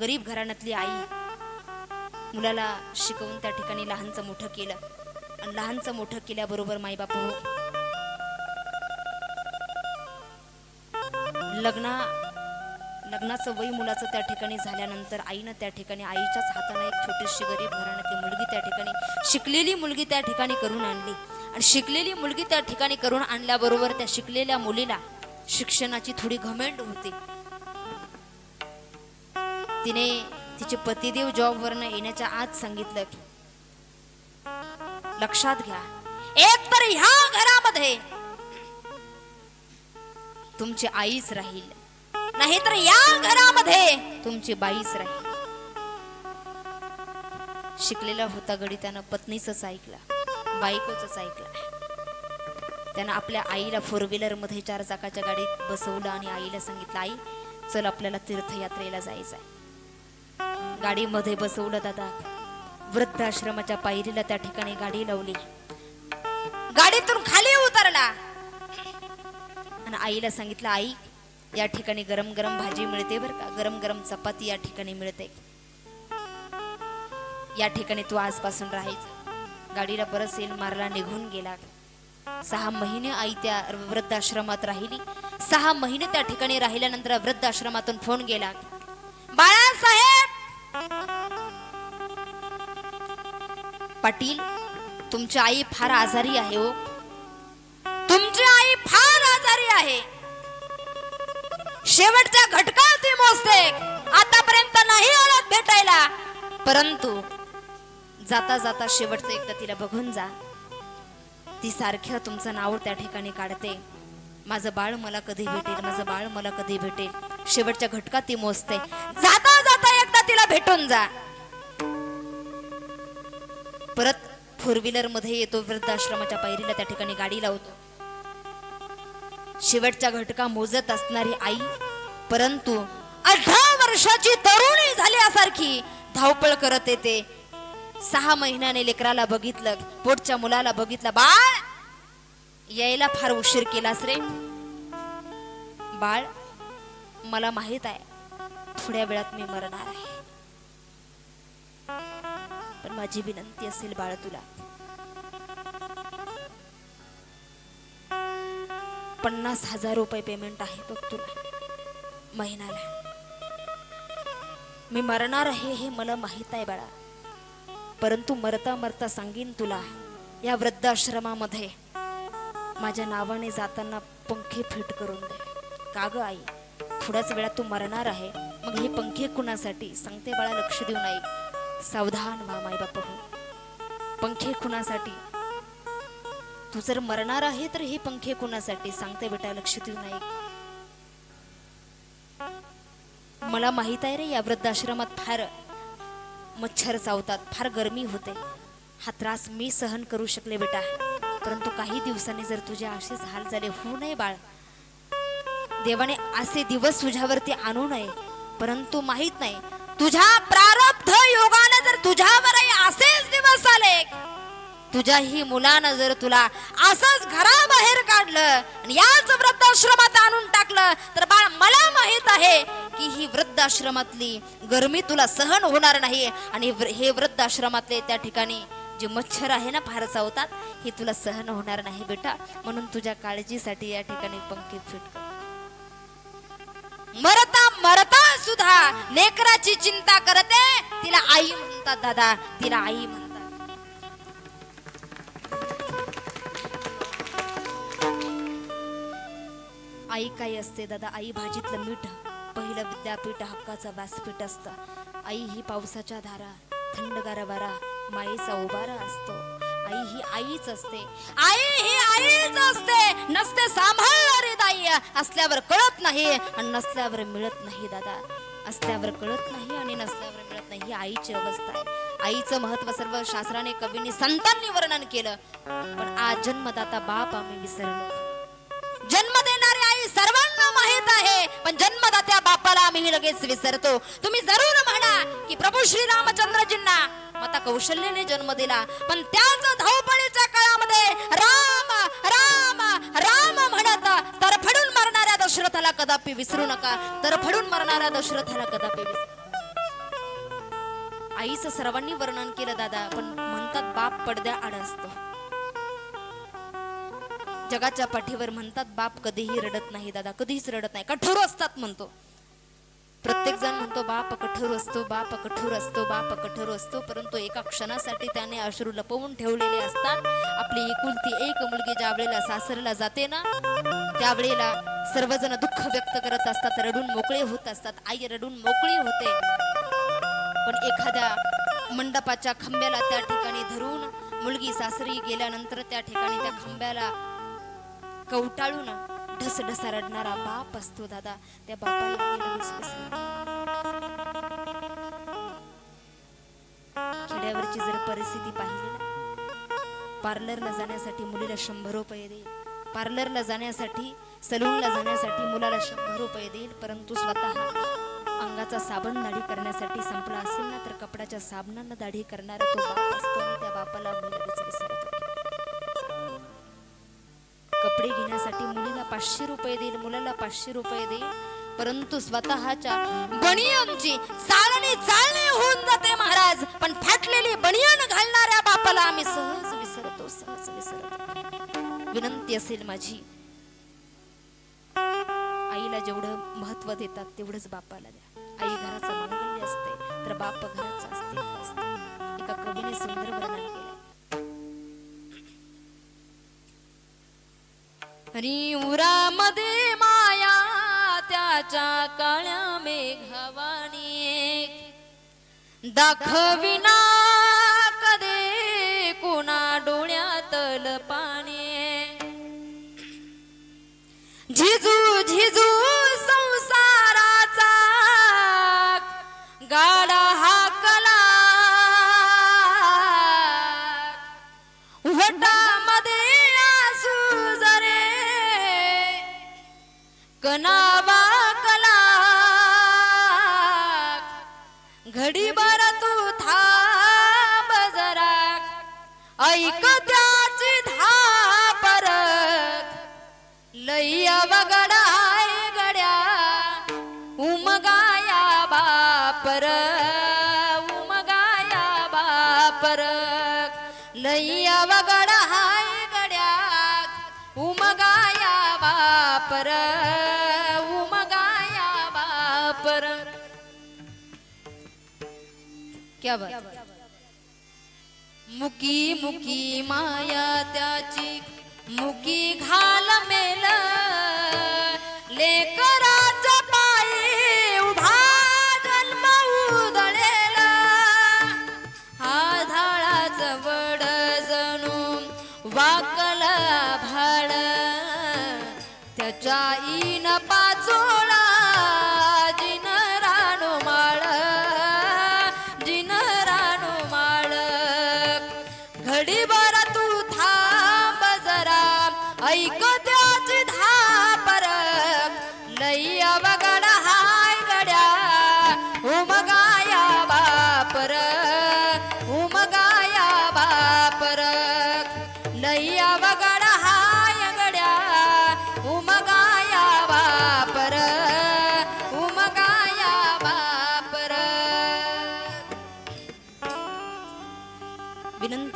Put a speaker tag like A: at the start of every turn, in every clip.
A: गरीब घराण्यातली आई मुलाला शिकवून त्या ठिकाणी लहानचं मोठं केलं. आणि लहानचं मोठं केल्याबरोबर माईबाप हो लग्ना लग्नाचं वय मुलाचं त्या ठिकाणी झाल्यानंतर आईनं त्या ठिकाणी आईच्याच हाताने एक छोटीशी गरीब घराण्यातली मुलगी त्या ठिकाणी शिकलेली मुलगी त्या ठिकाणी करून आणली. आणि शिकलेली मुलगी त्या ठिकाणी करून आणल्याबरोबर त्या शिकलेल्या मुलीला शिक्षणाची थोडी घमेंड होती. तिने तिचे पतिदेव जॉबवरनं येण्याच्या आत सांगितलं. लक्षात घ्या एक तर ह्या घरामध्ये तुमची आईच राहील नाहीतर या घरामध्ये तुमची बाईच राहील. शिकलेला होता गडी त्यानं पत्नीच ऐकला बायकोच ऐकला. त्यानं आपल्या आईला फोर व्हीलरमध्ये चार चाकाच्या गाडीत बसवलं आणि आईला सांगितलं आई चल आपल्याला तीर्थयात्रेला जायचं आहे गाडीमध्ये बसवलं दादा. वृद्धाश्रमाच्या पायरीला त्या ठिकाणी गाडी लावली. गाडीतून खाली उतरला. आणि आईला सांगितलं आई या ठिकाणी गरम गरम भाजी मिळते बरं का? गरम गरम चपाती या ठिकाणी मिळते. या ठिकाणी तू आजपासून राहायचं. गाडीला परत सेल मारला निघून गेला. सहा महिने आई त्या वृद्धाश्रमात राहिली. सहा महिने त्या ठिकाणी राहिल्यानंतर वृद्धाश्रमातून फोन गेला बाळासाहेब पाटील तुमची आई फार आजारी आहे हो. तुमची आई फार आजारी आहे. शेवटच्या घटका ती मोजते. आतापर्यंत नाही आलात भेटायला. परंतु जाता जाता शेवटचं एकदा तिला बघून जा. ती सारख्या तुमचं नाव त्या ठिकाणी काढते. माझं बाळ मला कधी भेटेल? माझं बाळ मला कधी भेटेल? शेवटच्या घटका ती मोजते. जाता जाता एकदा तिला भेटून जा. परत फोर व्हीलरमध्ये येतो वृद्धाश्रमाच्या पायरीला त्या ठिकाणी गाडी लावतो. शेवटच्या घटका मोजत असणारी आई परंतु अठरा वर्षाची तरुणी झाल्यासारखी धावपळ करत येते. सहा महिन्याने लेकराला बघितलं पोटच्या मुलाला बघितलं बाळ यायला फार उशीर केलास रे. बाळ मला माहीत आहे थोड्या वेळात मी मरणार आहे. माझी विनंती असेल बाळ तुला. पन्नास हजार रुपये पेमेंट आहे बघ तुला. महिन्याला. मी मरणार आहे हे मला माहीत आहे बाळा. परंतु मरता मरता सांगीन तुला या वृद्धाश्रमामध्ये माझ्या नावाने जाताना पंखे फिट करून दे. का ग आई? थोड्याच वेळात तू मरणार आहे. मग हे पंखे कुणासाठी? सांगते बाळा लक्ष देऊ आई सावधान व्हा माय हो. पंखे कुणासाठी तू जर मरणार आहे तर हे पंखे कुणासाठी सांगते बेटा लक्ष देऊ नाही मला माहीत आहे रे या वृद्धाश्रमात फार मच्छर चावतात फार गरमी होते. हा त्रास मी सहन करू शकले बेटा. परंतु काही दिवसांनी जर तुझे असेच हाल झाले होऊ नये बाळ. देवाने असे दिवस तुझ्यावरती आणू नये. परंतु माहीत नाही तुझ्या प्रारब्ध योगानं जर तुझ्यावरही असेच दिवस आले तुझ्या ही मुलानं जर तुला असंच घराबाहेर काढलं आणि याच वृद्धाश्रमात आणून टाकलं तर बाळ मला माहीत आहे की ही वृद्धाश्रमातली गरमी तुला सहन होणार नाही. आणि हे वृद्धाश्रमातले त्या ठिकाणी जे मच्छर आहे ना फार चावतात हे तुला सहन होणार नाही बेटा. म्हणून तुझ्या काळजीसाठी या ठिकाणी पंखे फिट कर. मरता मरता सुद्धा लेकराची चिंता करते. तिला आई म्हणतात दादा तिला आई म्हणतात. आई काय असते दादा? आई भाजीतलं मीठ पहिलं विद्यापीठ हक्काचं व्यासपीठ असतं. आई ही पावसाच्या धारा थंडगार वारा माईचा उभारा असतो. आई ही आईच असते. आई ही आईच असते. नसते सांभाळणारी दाई असल्यावर कळत नाही आणि नसल्यावर मिळत नाही दादा. असल्यावर कळत नाही आणि नसल्यावर मिळत नाही. ही आईची अवस्था आहे. आईचं महत्त्व सर्व शास्त्राने कवींनी संतांनी वर्णन केलं. पण आज जन्मदाता बाप आम्ही विसरलो. जन्म देणारी आई सर्वांना माहीत आहे पण जन्मदात्या बापाला आम्ही लगेच विसरतो. तुम्ही जरूर म्हणा की प्रभू श्री रामचंद्रजींना माता कौशल्याने जन्म दिला पण त्याच धावपळीच्या काळामध्ये राम राम म्हणत तरफडून मरणाऱ्या दशरथाला कदापि विसरू नका. तर फडून मरणाऱ्या दशरथाला कदापि विसरू आईचं सर्वांनी वर्णन केलं दादा पण म्हणतात बाप पडद्या आड असतो. जगाच्या पाठीवर म्हणतात बाप कधीही रडत नाही दादा कधीच रडत नाही. कठोर असतात म्हणतो. प्रत्येक जण म्हणतो बाप कठोर असतो बाप कठोर असतो बाप कठोर असतो परंतु एका क्षणासाठी त्याने अश्रू लपवून ठेवलेले असतात. आपली एकुलती एक मुलगी ज्या वेळेला सासरला जाते ना त्यावेळेला सर्वजण दुःख व्यक्त करत असतात रडून मोकळे होत असतात. आई रडून मोकळी होते. पण एखाद्या मंडपाच्या खांब्याला त्या ठिकाणी धरून मुलगी सासरी गेल्यानंतर त्या ठिकाणी त्या खांब्याला कवटाळून ढस ढसा रडणारा बाप असतो दादा. त्या बापाला खेड्यावरची जर परिस्थिती पाहिली ना पार्लरला जाण्यासाठी मुलीला शंभर रुपये दे. पार्लरला जाण्यासाठी सलूनला जाण्यासाठी मुलाला शंभर रुपये देईल परंतु स्वतः अंगाचा साबण दाढी करण्यासाठी संपला असेल ना तर कपड्याच्या साबणानं दाढी करणारा तो बाप असतो आणि त्या बापाला मी लगेच विसरत. कपडे घेण्यासाठी मुलीला पाचशे रुपये देईल मुलाला पाचशे रुपये देईल परंतु स्वतःच्या बनियनची चालणी चालणी होऊन जाते महाराज. पण फाटलेली बनियन घालणाऱ्या बापाला आम्ही सहज विसरतो सहज विसरतो. विनंती असेल माझी आईला जेवढं महत्त्व देतात तेवढंच बापाला द्या. आई घराचं मांगल्य असते तर बाप घराचं असते. एका कवीने सुंदर वर्णन केलंय आणि उरामध्ये माया त्याच्या काळ्या मेघवाणी दाखविना कदे कुणा डोळ्यातल पाणी झिजू झिजू गाडा हाकला वटामध्ये आसू जरे. कनाबा कला घडी बर तू थांब जरा. ऐक त्याची धापरक. लैया बघा लैया वगड हाय गड्या। उमगाया बापर उमगाया बापर। क्या बात? मुकी मुकी माया त्याची मुकी घाल मेल लेकरा जणू भर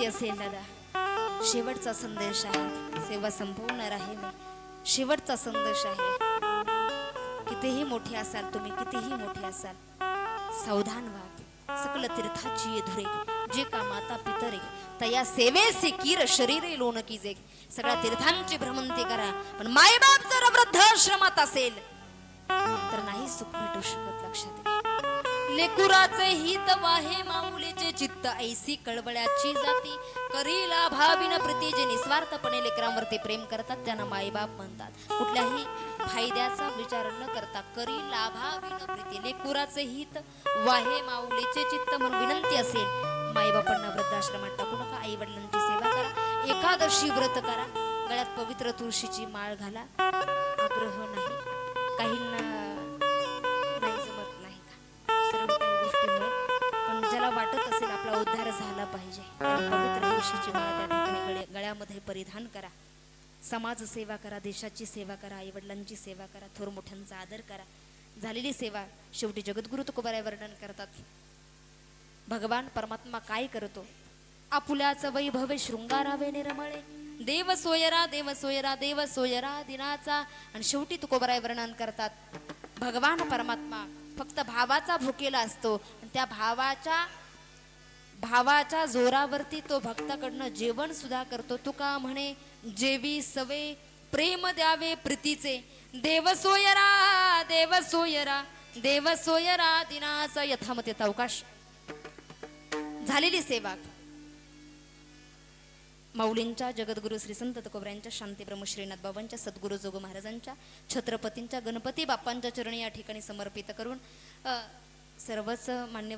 A: असेल दादा. शेवटचा संदेश आहे. सेवा संपवणार आहे मी शेवटचा संदेश आहे. कितीही मोठे असाल तुम्ही कितीही मोठे असाल सावधान व्हा. सकल तीर्थाची धुरे. जे का माता पितरे तया सेवेसे कीर शरीरे लोण कीजे. सगळ्या तीर्थांची भ्रमंती करा. पण मायबाप जर वृद्धाश्रमात असेल तर नाही सुख भेटू शकत लक्षात. लेकुराचे हित वाहे माऊलीचे चित्त ऐसी कळवळ्याची जाती. करीला भाविन प्रीती जे निस्वार्थपणे लेकरांवरती प्रेम करतात त्यांना माईबाप म्हणतात. कुठल्याही फायद्याचा विचार न करता करी लाभाविन प्रीती लेकुराचे हित वाहे माऊलीचे चित्त म्हणून विनंती असेल. माईबापांना वृद्धाश्रमात टाकू नका आई वडिलांची सेवा करा एकादशी व्रत करा. गळ्यात पवित्र तुळशीची माळ घाला. पण वाटत असेल आपला उद्धार झाला पाहिजे. पवित्र तुळशीची माळ त्या ठिकाणी गळ्यामध्ये परिधान करा. समाज सेवा करा देशाची सेवा करा आई वडिलांची सेवा करा थोर मोठ्यांचा आदर करा. झालेली सेवा शेवटी जगद्गुरु तुकोबाराय वर्णन करतात. भगवान परमात्मा काय करतो? आपुल्याचं वैभव शृंगारावे निर्मळे. देव सोयरा देव सोयरा देव सोयरा दिनाचा. आणि शेवटी तुकोबराय वर्णन करतात. भगवान परमात्मा फक्त भावाचा भुकेला असतो. त्या भावाच्या भावाच्या जोरावरती तो भक्ताकडनं जेवण सुद्धा करतो. तुका म्हणे जेवी सवे प्रेम द्यावे प्रीतीचे. देव सोयरा देव सोयरा देव सोयरा दिनाचा यथामत अवकाश. झालेली सेवा. माऊलींच्या जगद्गुरु श्री संत तुकोबऱ्यांच्या शांतीब्रह्म श्रीनाथ बाबांच्या सद्गुरु जोग महाराजांच्या छत्रपतींच्या गणपती बाप्पांच्या चरणी या ठिकाणी समर्पित करून सर्वच मान्यवर